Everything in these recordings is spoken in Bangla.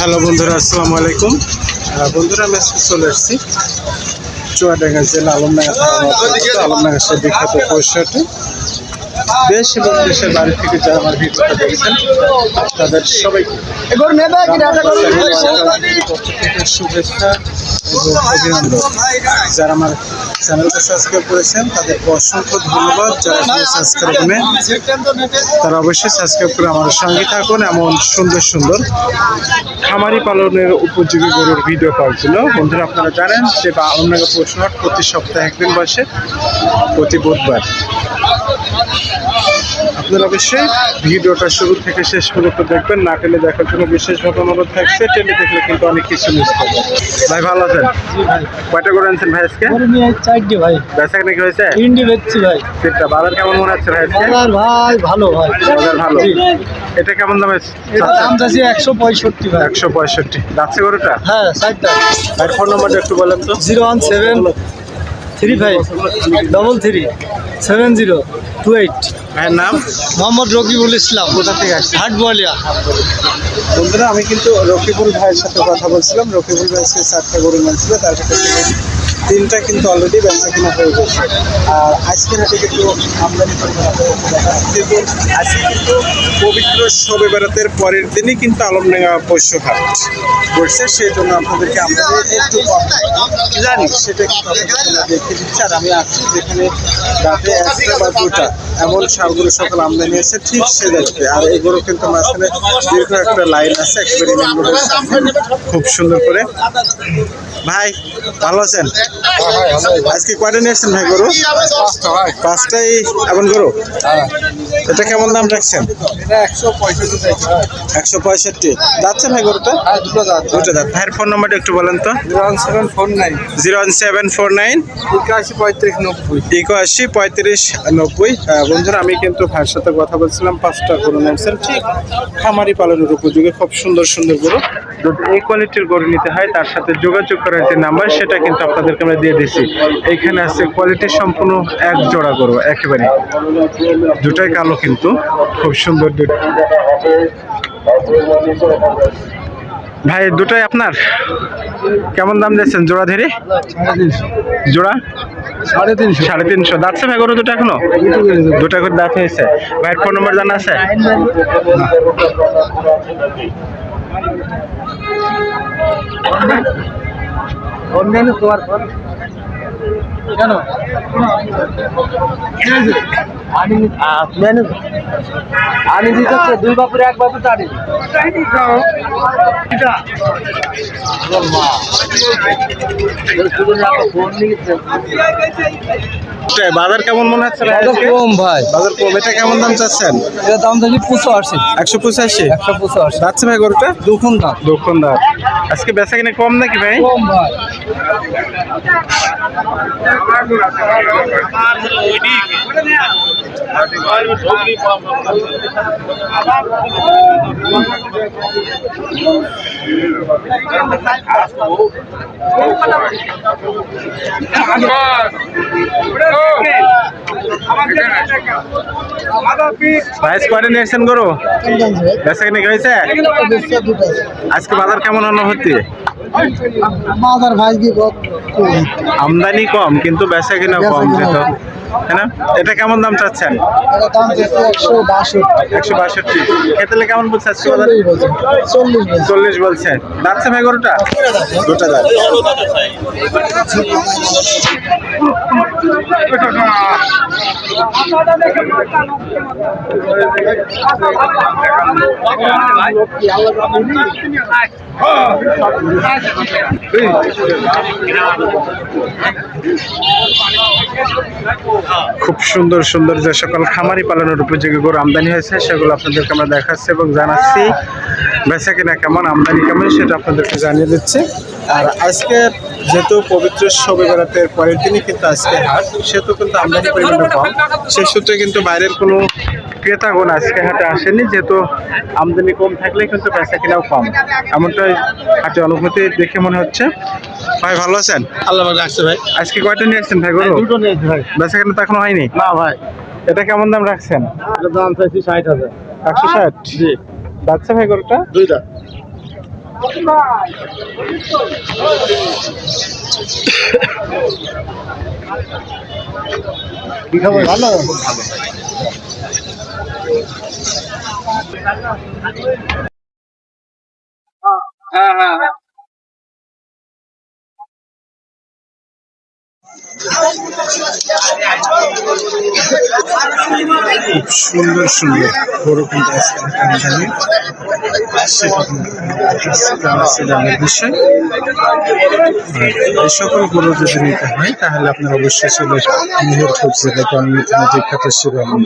হ্যালো বন্ধুরা, আসসালামু আলাইকুম। বন্ধুরা, আমি আজকে চলে এসেছি চুয়াডাঙ্গা জেলা আলমডাঙ্গা থানার আলমডাঙ্গা সেই বিখ্যাত পরিসরটি দেশ এবং দেশের বাড়ি থেকে যারা আমার ভিডিওটা দেখছেন তাদের সবাইকে শুভেচ্ছা এবং অভিনন্দন। যারা আমার চ্যানেলটা সাবস্ক্রাইব করেছেন তাদেরকে অসংখ্য ধন্যবাদ। যারা সাবস্ক্রাইব করেন তারা অবশ্যই সাবস্ক্রাইব করে আমার সঙ্গে থাকুন এমন সুন্দর সুন্দর খামারি পালনের উপযোগী গরুর ভিডিও পাওয়ার বন্ধুরা আপনারা জানেন যে বা আলমনগর পৌষহাট প্রতি সপ্তাহে একদিন বসে প্রতি বুধবার। আপনারা অবশ্যই ভিডিওটা শুরু থেকে শেষ পর্যন্ত দেখবেন না টেলে দেখার জন্য বিশেষভাবে অনুরোধ থাকছে। টেলে দেখলে কিন্তু অনেক কিছু মিস করবেন ভাই ভালো আছেন? কয়টা করে আনছেন ভাই আজকে? চারটে ভাই। বেচা নাকি হয়েছে? তিনটে বেচছি ভাই। সেটা বাজার কেমন মনে হচ্ছে ভাই আজকে? বাজার ভাই ভালো ভাই। বাজার ভালো? এটা কেমন দামে দাম চাচ্ছি একশো পঁয়ষট্টি ভাই। একশো পঁয়ষট্টি। যাচ্ছে গরুটা? হ্যাঁ চারটা ভাই ফোন নাম্বারটা একটু বলেন তো। Zero one seven three five double three seven zero two eight ভাইয়ের নাম? মোহাম্মদ রকিবুল ইসলাম। কোথা থেকে আসছে হাট বলিয়া বন্ধুরা আমি কিন্তু রকিবুল ভাইয়ের সাথে কথা বলছিলাম। রকিবুল ভাই সাথে চারটা গরু মানছিল তার থেকে তিনটা কিন্তু অলরেডি ব্যবসা কিনা হয়ে গেছে। আর আজকের হাটে কিন্তু আমদানি দেখুন আজকে কিন্তু পবিত্র শবে বেড়াতের পরের দিনই কিন্তু আলমডাঙ্গা পশু হাট করছে সেই জন্য আপনাদেরকে আমদানি একটু জানি, সেটা কিন্তু দেখে দিচ্ছি। আর আমি আসছি যেখানে রাতে একটা বা দুটা এমন সারগুলো সকল আমদানি আছে ঠিক সে দেখবে আর এগুলো কিন্তু মাঝখানে দীর্ঘ একটা লাইন আছে, একেবারে। খুব সুন্দর করে। ভাই, ভালো আছেন? আজকে কয়টা নিয়ে আসছেন ভাই গরু? পাঁচটাই এমন গরু? এটা কেমন দাম রাখছেন? একশো পঁয়ষট্টি একশো পঁয়ষট্টি। যাচ্ছে ভাই গরুটা? দুটো দাঁত দুটো দাঁত ভাইয়ের ফোন নাম্বারটা একটু বলেন তো। Zero one seven four nine. Zero one seven four nine. একাশি পঁয়ত্রিশ নব্বই। একাশি পঁয়ত্রিশ নব্বই। বন্ধুরা আমি কিন্তু ভাইয়ের সাথে কথা বলছিলাম। পাঁচটা গরু নিয়েছেন ঠিক খামারি পালনের উপযোগী খুব সুন্দর সুন্দর গরু। যদি এই কোয়ালিটির গরু নিতে হয় তার সাথে যোগাযোগ করার যে নাম্বার সেটা কিন্তু আপনাদেরকে আমরা দিয়ে দিচ্ছি এইখানে আছে কোয়ালিটি সম্পূর্ণ এক জোড়া গরু, একেবারে। দুটাই কালো কিন্তু, খুব সুন্দর ভাই, দুটাই আপনার? কেমন দাম দিচ্ছেন জোড়া ধরে জোড়া? সাড়ে তিনশো। সাড়ে তিনশো দাঁতছে ভাই গরু দুটো এখনও? দুটা করে দাঁত হয়েছে। ভাইয়ের ফোন নম্বর জানা আছে? অন্যান্য তোমার পর কেন? আমি দিতে দুই বাপুরে এক বাপু টানি বাজার কেমন মনে হচ্ছে? কম ভাই। বাজার কম। এটা কেমন দাম চাচ্ছেন? এটা দাম থাকি পুষো আসে একশো পঁচাশি? একশো পুষো আসে যাচ্ছে ভাই গরুটা? দুখন দাম দক্ষণ দাঁত আজকে বেচা কিনে কম নাকি ভাই? কম ভাই। ভাই কয়টা নিয়েছেন গরু বেচা কিনে হয়েছে? আজকে বাজার কেমন অনুভূতি? ভাই আমদানি কম কিন্তু বেচা কিনা কম যেহেতু না? এটা কেমন দাম চাচ্ছেন? দিচ্ছে একশো বাষট্টি। বাষট্টি। কেমন বলছে আজকে চল্লিশ বলছে। যাচ্ছে ভাই গরুটা? দুটা দাঁত খুব সুন্দর সুন্দর যে সকল খামারি পালনের উপযোগী গরু আমদানি হয়েছে, সেগুলো আপনাদেরকে আমরা দেখাচ্ছি এবং জানাচ্ছি বেচা কিনা কেমন, আমদানি কেমন, সেটা আপনাদেরকে জানিয়ে দিচ্ছি। আর আজকে যেহেতু পবিত্র সবে বেড়াতে পরের দিনই কিন্তু আজকে হাট, সেহেতু কিন্তু আমদানি পরিমাণটা কম। সেই সূত্রে কিন্তু বাইরের কোনো ক্রেতাগণ আজকে হাটে আসেনি যেহেতু আমদানি কম থাকলে কিন্তু বেচা কিনাও কম। এমনটাই হাটে অনুভূতি দেখে মনে হচ্ছে। ভাই ভালো আছেন? আল্লাহ রাখছে ভাই। আজকে কয়টা নিয়ে আসছেন ভাই গরু? দুটো নিয়েছি ভাই। বেচা কেনা তো এখনও হয়নি? না ভাই। এটা কেমন দাম রাখছেন? এটা দাম চাইছি ষাট হাজার। একশো ষাট? জি। বাচ্চা ভাই গরুটা? দুইটা। কি খবর ভালো খুব সুন্দর সুন্দর। গরু কিন্তু আর এই সকল গরু যদি নিতে হয় তাহলে আপনার অবশ্যই চলে মেহেরপুর জেলাতে অন্যতম বিখ্যাত শিরোমণি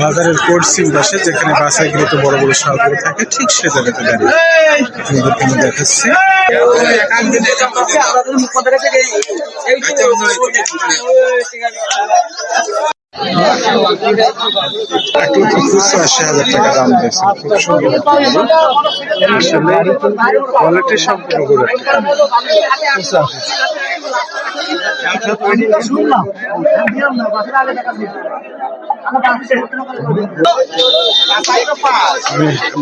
বাজারের পশ্চিম পাশে যেখানে বাসাইগুলোতে বড় বড় সারগুলো থাকে ঠিক সে জায়গাতে দাঁড়িয়ে আপনাদেরকে আমি দেখাচ্ছি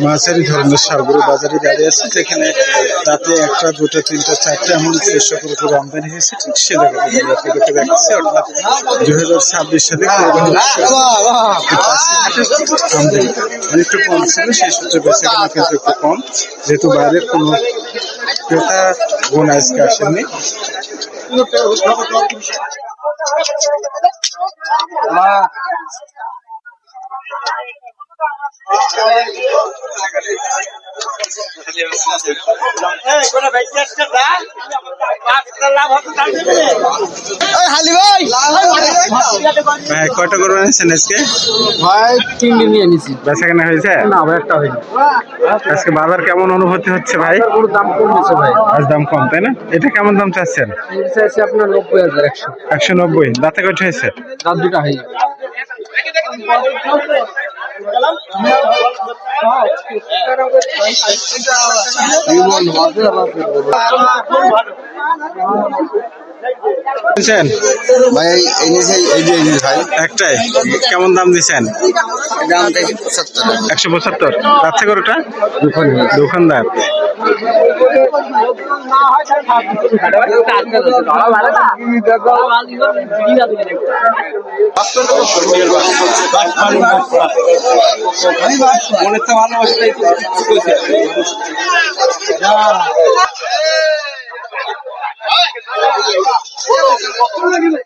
মাঝারি ধরনের সারগুলো বাজারে দাঁড়িয়ে আছে, যেখানে তাতে একটা, দুটো, তিনটা, চারটে এমন চেষ্টা করে আমদানি হয়েছে, ঠিক সে জায়গাতে দাঁড়িয়ে অর্থাৎ দুই হাজার ছাব্বিশ সালে অনেকটা কম ছিল সেই সূত্রে বেচা কেনা কিন্তু একটু কম যেহেতু বাইরের কোনো ক্রেতা বোন আজকে আসেননি ভাই। কয়টা করে এনেছেন আজকে? ভাই তিনটে নিয়ে নিছি বেচা কেনা হয়েছে? না ভাই একটা হয়নি। আজকে বাজার কেমন অনুভূতি হচ্ছে ভাই? দাম কমেছে ভাই। আজ দাম কম তাই না? এটা কেমন দাম চাচ্ছেন? চাইছি আপনার নব্বই হাজার একশো। একশো নব্বই। দাঁতে কয়টা হয়েছে? দাম দুটা হয়ে কিনছেন ভাই এই যে এই যে ভাই। একটাই। কেমন দাম দিচ্ছেন দাম দেখি পঁচাত্তর। একশো পঁচাত্তর যাচ্ছে গরুটা দোকানদার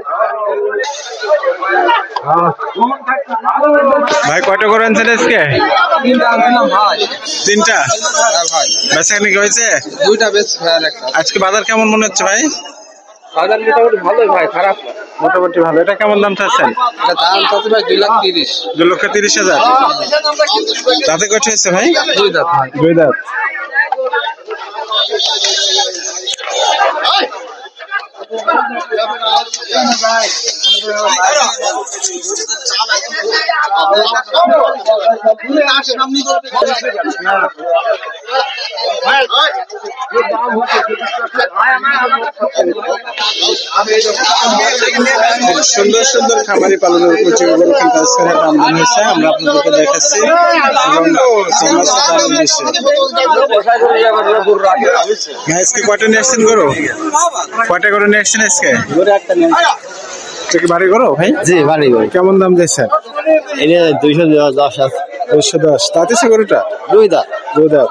ভাই কয়টা করে আনছেন আজকে? তিনটা ভাই। বেচা কেনা হয়েছে? দুইটা বেশ আজকে বাজার কেমন মনে হচ্ছে ভাই? বাজার মোটামুটি ভালোই ভাই খারাপ। মোটামুটি ভালো। এটা কেমন দাম চাচ্ছেন? এটা দাম কত ভাই দুই লাখ তিরিশ। দু লক্ষ তিরিশ হাজার। তাতে কয়টা হয়েছে ভাই? দুই দাঁত ভাই। দুই দাঁত। খুব সুন্দর সুন্দর খামারি পালনের গরু কিন্তু আজকের আমদানি হয়েছে, আমরা আপনাদেরকে দেখাচ্ছি। আজকে কয়টা নিয়ে আসছেন গরু? কয়টা গরু নিয়ে আসছেন আজকে? এটা কি বাড়ি গরু ভাই? জি ভালোই ভাই কেমন দাম দিয়েছেন এটা দুইশো দশ আছে। দুশো দশ। তাতে সে গরুটা? দুই দাঁত। দুই দাঁত।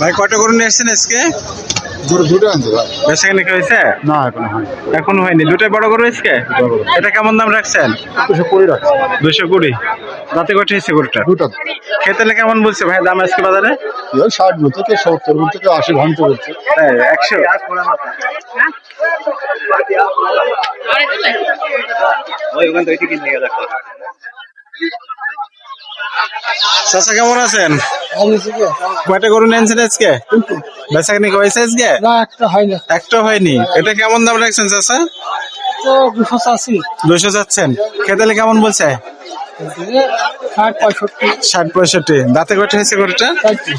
ভাই কয়টা গরু নিয়ে আসছেন আজকে? দুটো দুটো আনতে ভাই বেচা কিনা হয়েছে? না এখন হয় এখনও হয়নি। দুটাই বড় গরু এটা কেমন দাম রাখছেন? দুশো কুড়ি রাখছে। দুশো কুড়ি। দাঁতে কটে হয়েছে গরুটা? দুটো। খেতে কেমন বলছে ভাই দাম আজকে বাজারে? ষাট থেকে সত্তর বল থেকে আশি ঘণ্টা বলছে। হ্যাঁ একশো। চাচা কেমন আছেন? কয়টা গরু নিয়েছেন আজকে? বেচা কিনা হয়েছে আজকে? না একটা হয় হয়নি। এটা কেমন দাম রাখছেন চাষি দুশো যাচ্ছেন খেতে কেমন বলছে? ষাট পঁয়ষট্টি। ষাট পঁয়ষট্টি। দাঁতে কয়টা হয়েছে গরুটা? চারটি।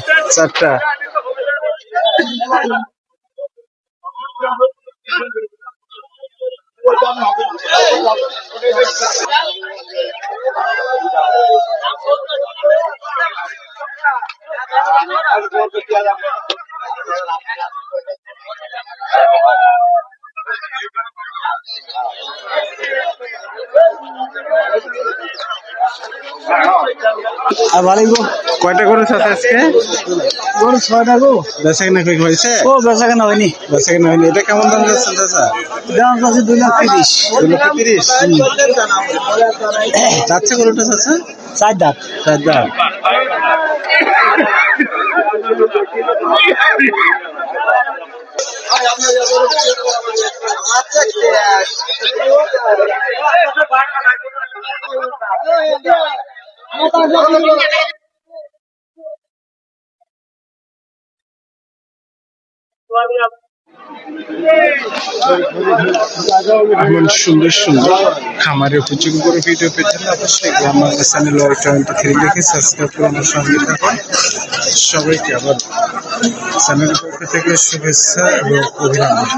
বাড়ি গো কয়টা গরু চাচা আজকে? গরু ছয়টা গো। বেচা কিনা কি হয়েছে? ও বেচা কেনা হয়নি। বেচা কিনা হয়নি। এটা কেমন দাম যাচ্ছেন চাচা? দাম আছে দুই লাখ তিরিশ। দুই লক্ষ তিরিশ? যাচ্ছে গরুটা চাচা? চার দাঁত। চার দাম এমন সুন্দর সুন্দর খামারে উপযোগী করে ভিডিও পেতে হলে অবশ্যই আমার চ্যানেল ওয়ার টোয়েন্টি থ্রি দেখে সাবস্ক্রাইব করে আমার সঙ্গে থাকুন। সবাইকে আবার চ্যানেলের পক্ষ থেকে শুভেচ্ছা এবং অভিনন্দন।